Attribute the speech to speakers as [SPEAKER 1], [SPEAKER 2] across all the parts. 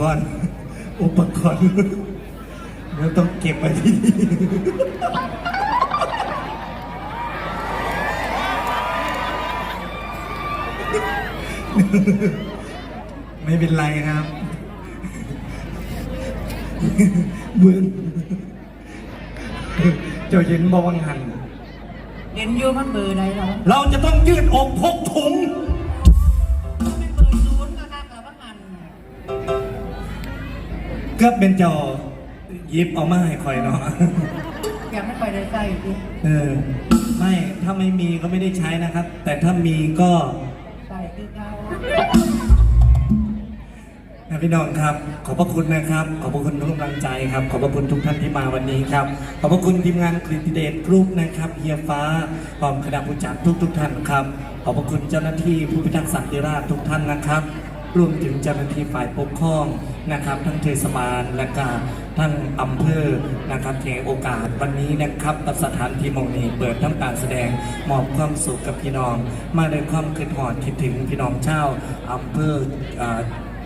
[SPEAKER 1] โอ้อุปกรณ์ อุปกรณ์เดี๋ยวต้องเก็บไว้ที่นี่ไม่เป็นไรครับเบือนเจ้าเย็นบวังหัน
[SPEAKER 2] เห็นอยู่มันเบอร์ใดเหรอ
[SPEAKER 1] เราจะต้องยืดอกพกถุง
[SPEAKER 2] ก็
[SPEAKER 1] เป็นจอหยิบเอามาให้คอยเนาะ
[SPEAKER 2] อยากให้ไปได้ใส่ดิ
[SPEAKER 1] เออ ไม่ถ้าไม่มีก็ไม่ได้ใช้นะครับ แต่ถ้ามีก็
[SPEAKER 2] ใส่คือเก่า
[SPEAKER 1] นะพี่น้องครับ ขอบพระคุณนะครับ ขอบพระคุณทุกกำลังใจครับ ขอบพระคุณทุกท่านที่มาวันนี้ครับ ขอบพระคุณทีมงานกริติเดชกรุ๊ปนะครับเฮียฟ้าพร้อมคณะผู้จัดทุกทุกๆท่านครับ ขอบพระคุณเจ้าหน้าที่ผู้พิทักษ์สันติราษฎร์ทุกท่านนะครับ รวมถึงเจ้าหน้าที่ฝ่ายปกครองนะครับ ทั้งเทศบาลและก็ทั้งอำเภอนะครับเทโอกาสวันนี้นะครับกับสถานที่มงนี้เปิดทำการแสดงมอบความสุขกับพี่น้อง มาด้วยความคิดหอดคิดถึงพี่น้องเจ้าอำเภออ่า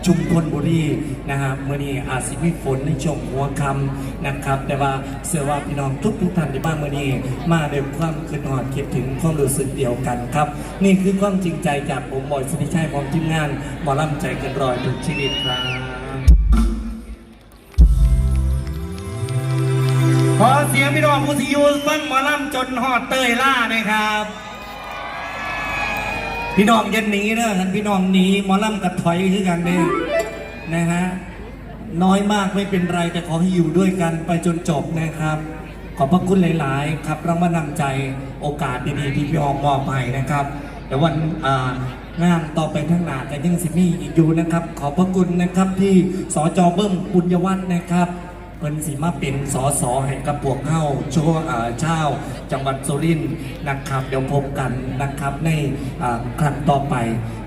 [SPEAKER 1] ชุมพลบุรีนะครับเมื่อนี้อาจสิมีฝนในช่วงหัวค่ำนะครับ แต่ว่าเชื่อว่าพี่น้องทุกทุกท่านที่บ้านเมื่อนี้มาด้วยความคิดหอดคิดถึงความรู้สึกเดียวกันครับ นี่คือความจริงใจจากผมบอยสิริชัยพร้อมทีมงานหมอลำใจกันรอยทุกชีวิตครับขอเสียงพี่น้องผู้ที่อยู่ฟังหมอลำจนหอดเตยล่านะครับ พี่น้องยันหนีเนะท่านพี่น้องหนีหมอลำกับถอยคือกันเนี่ยนะฮะน้อยมากไม่เป็นไรแต่ขอให้อยู่ด้วยกันไปจนจบนะครับ ขอบพระคุณหลาย ๆ ครับรางวัลนำใจโอกาสดีๆที่พี่อองมอบให้นะครับแต่วันงานต่อไปข้างหน้ากันยังสิมีอีกอยู่นะครับ ขอบพระคุณนะครับที่สจเบิ้มปุญญวัฒน์นะครับ พิ่นสีมาเป็นสอสอให้กับพวกเฮาชั่วอ่าชาจังหวัดสุรินทร์นะครับ เดี๋ยวพบกันนะครับในครั้งต่อไป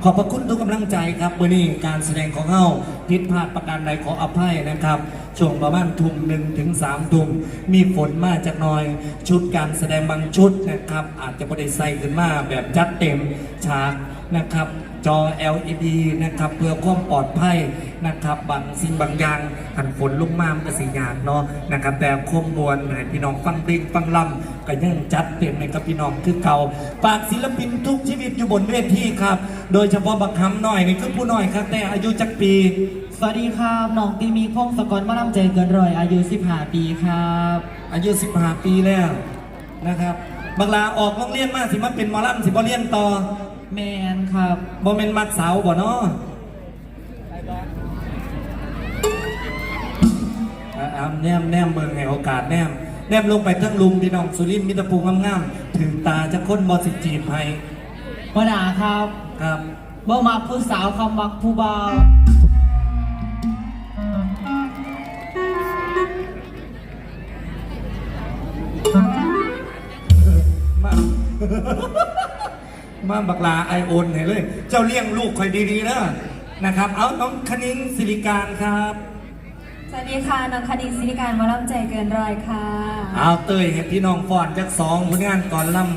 [SPEAKER 1] ขอบพระคุณทุกกำลังใจครับวันนี้การแสดงของเฮาผิดพลาดประการใดขออภัยนะครับช่วงประมาณทุ่มหนึ่งถึงสามทุ่มมีฝนมากจากน้อย ชุดการแสดงบางชุดนะครับ อาจจะไม่ได้ใส่ขึ้นมาแบบจัดเต็มฉากนะครับ จอ LED นะครับเพื่อความปลอดภัยนะครับบางสิ่งบางอย่างหันฝนลงมามันก็สียากเนาะนะครับแต่คมมวลให้พี่น้องฟังเพลงฟังลำก็ยังจัดเต็มให้กับพี่น้องคือเก่าฝากศิลปินทุกชีวิตอยู่บนเวทีครับ โดยเฉพาะบักคำหน่อยนี่คือผู้หน่อยครับแต่อายุจักปี
[SPEAKER 2] สวัสดีครับน้องตีมีพงศกรมาลำใจเกินร้อยอายุ 15 ปีครับ
[SPEAKER 1] อายุ 15 ปีแล้วนะครับบักลาออกโรงเรียนมาสิมาเป็นหมอลำสิบ่เรียนต่อ
[SPEAKER 2] แมนครับ
[SPEAKER 1] บ่เป็นมักสาวบ่เนาะอะอะแนมแนมเบิ่งให้โอกาสแนมแนมลงไปทั้งลุมพี่น้องสุรินทร์มิตรภูมิงามๆถึงตาจะค้นบอสิจีบให้
[SPEAKER 2] หัวหน้าครับ
[SPEAKER 1] ครับ
[SPEAKER 2] บ่มักผู้สาวคำมักผู้บ่าว
[SPEAKER 1] มา มาบักลาไอโอนให้เลย เจ้าเลี้ยงลูกคอยดีๆนะนะครับ เอาน้องคณิงสิริการครับ
[SPEAKER 3] สวัสดีค่ะน้องคณิงศิริการหมาล่ำใจเกินร้อยค่ะ
[SPEAKER 1] เอาเตยให้พี่น้องฟอนจักสองผลงานก่อนลำ